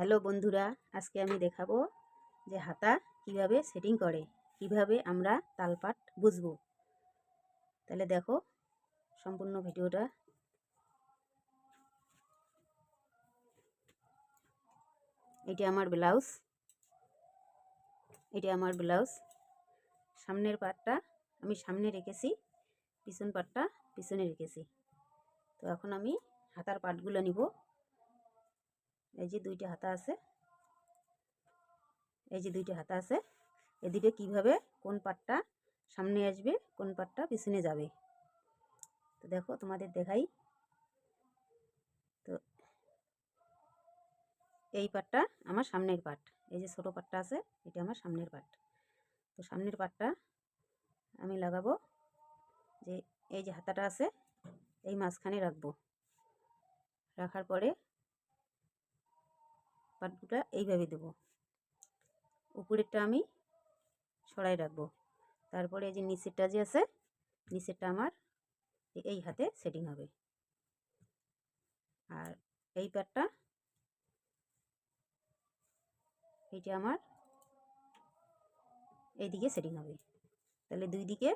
Hello বন্ধুরা, আজকে আমি দেখাবো যে হাতা কীভাবে সেটিং করে, কীভাবে আমরা তালপাট বুঝব। তাহলে দেখো সম্পূর্ণ ভিডিওটা। এটি আমার ব্লাউজ, এটি আমার ব্লাউজ। সামনের পাটটা আমি সামনে রেখেছি, পিছন পাটটা পিছনে রেখেছি। তো এখন আমি হাতার পাটগুলো নিব। এই যে দুইটা হাতা আছে, এই যে দুইটা হাতা আছে, এ দুটো কীভাবে, কোন পাটটা সামনে আসবে, কোন পাটটা পিছনে যাবে। তো দেখো তোমাদের দেখাই। তো এই পাটটা আমার সামনের পাট, এই যে ছোটো পাটটা আছে, এটা আমার সামনের পাট। তো সামনের পাটটা আমি লাগাবো, যে এই যে হাতাটা আছে, এই মাঝখানে রাখব। রাখার পরে পাটগুলো এইভাবে দেব। উপরেরটা আমি সরাই রাখব। তারপরে এই যে নিচেরটা যে আছে, নিচেরটা আমার এই হাতে সেটিং হবে। আর এই পাটটা এইটা আমার এইদিকে সেটিং হবে। তাহলে দুই দিকে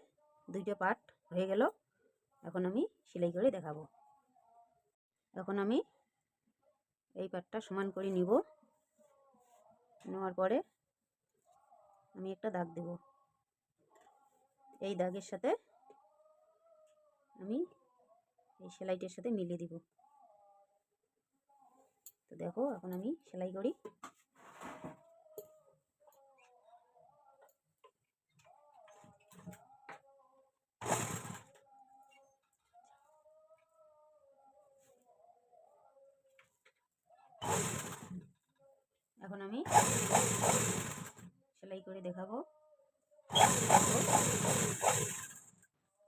দুইটা পার্ট হয়ে গেল। এখন আমি সেলাই করে দেখাবো। এখন আমি এই পাটটা সমান করে নিব। নেওয়ার পরে আমি একটা দাগ দেব। এই দাগের সাথে আমি এই সেলাইটির সাথে মিলিয়ে দিব। তো দেখো, এখন আমি সেলাই করি। এখন আমি সেলাই করে দেখাবো।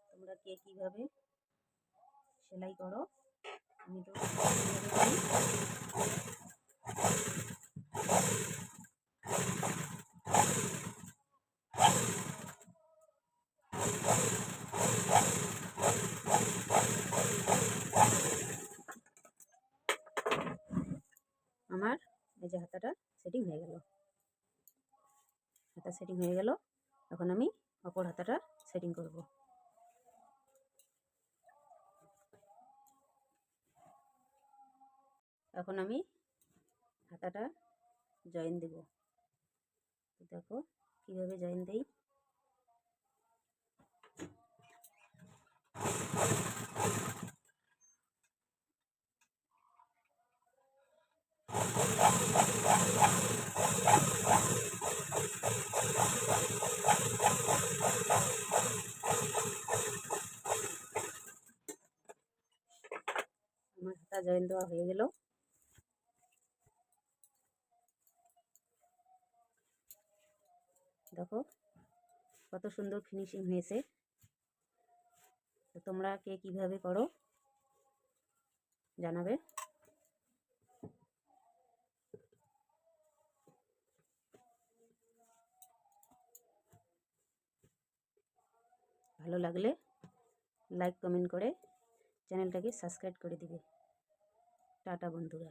তোমরা কে কীভাবে সেলাই করো? আমি তো আমার এই যে হাতাটা সেটিং হয়ে গেল। হাতা সেটিং হয়ে গেল। এখন আমি অপর হাতাটা সেটিং করব। এখন আমি হাতাটা জয়েন দেব। দেখো কীভাবে জয়েন দেই। আমার হাতা জয়েন দেওয়া হয়ে গেল। দেখো কত সুন্দর ফিনিশিং হয়েছে। তো তোমরা কে কীভাবে করো জানাবে। ভালো লাগলে লাইক কমেন্ট করে চ্যানেলটাকে সাবস্ক্রাইব করে দিবে। টাটা বন্ধুরা।